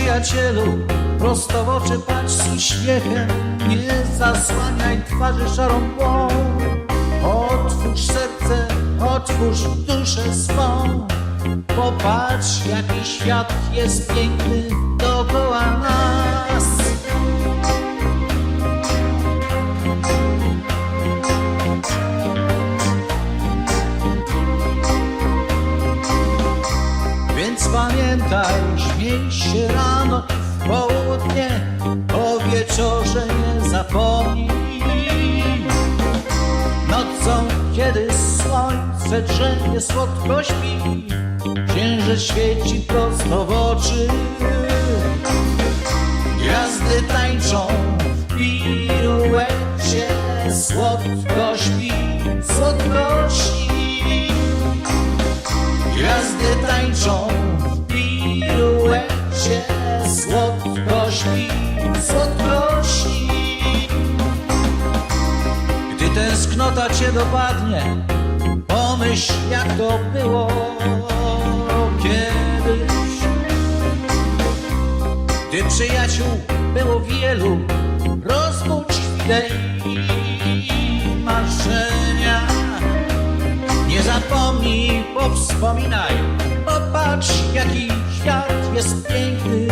przyjacielu, prosto w oczy patrz z uśmiechem, nie zasłaniaj twarzy szarą mgłą. Otwórz serce, otwórz duszę swą, popatrz jaki świat jest piękny dookoła nas. Śmiej się rano w południe, o wieczorze nie zapomnij. Nocą, kiedy słońce drzemie, słodko śpi, księżyc świeci prosto w oczy. Gwiazdy tańczą w piruecie, słodko śpi, słodko śpi. Gwiazdy tańczą dopadnie, pomyśl jak to było kiedyś. Gdy przyjaciół było wielu, rozbudź chwilę i marzenia. Nie zapomnij, powspominaj, popatrz jaki świat jest piękny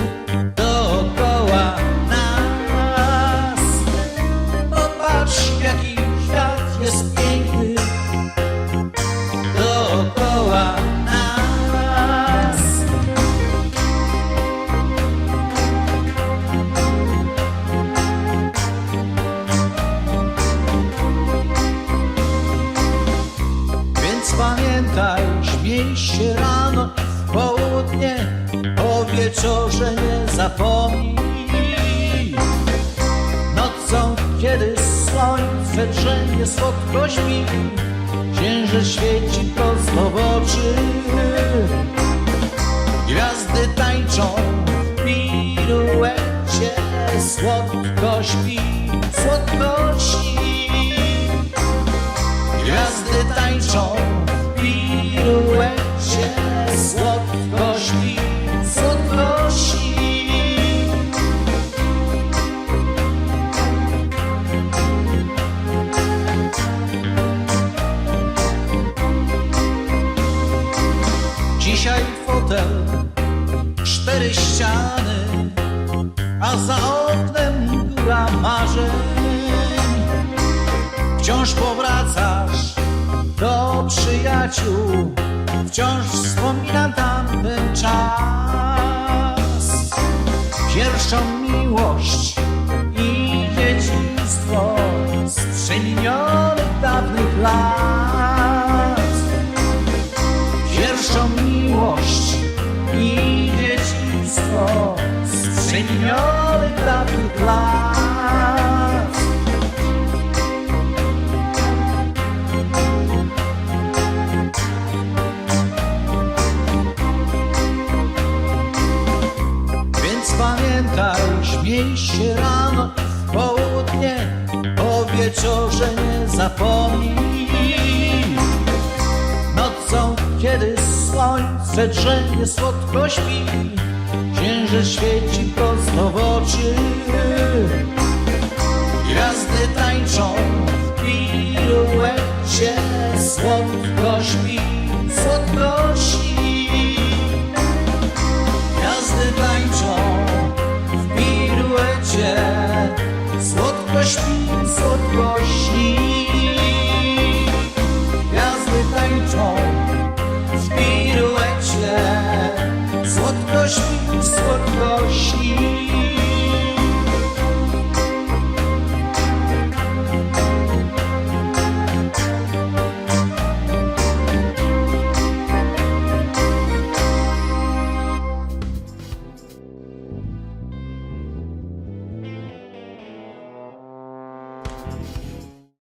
południe, o wieczorze nie zapomnij. Nocą, kiedy słońce drzemie, słodko śpi, księżyc świeci prosto w oczy. Gwiazdy tańczą w piruecie, słodko śpi, słodko śpi. Gwiazdy tańczą w piruecie, słodko śpi, słodko śpi. Dzisiaj fotel, cztery ściany, a za oknem góra marzeń. Wciąż powracasz do przyjaciół, wciąż wspominam tamten czas. Pierwszą miłość i dzieciństwo z przeminionych dawnych lat. Pierwszą miłość i dzieciństwo z przeminionych dawnych lat. Się rano w południe, o wieczorze nie zapomnij. Nocą, kiedy słońce drzemie, słodko śpi, księżyc świeci prosto w oczy.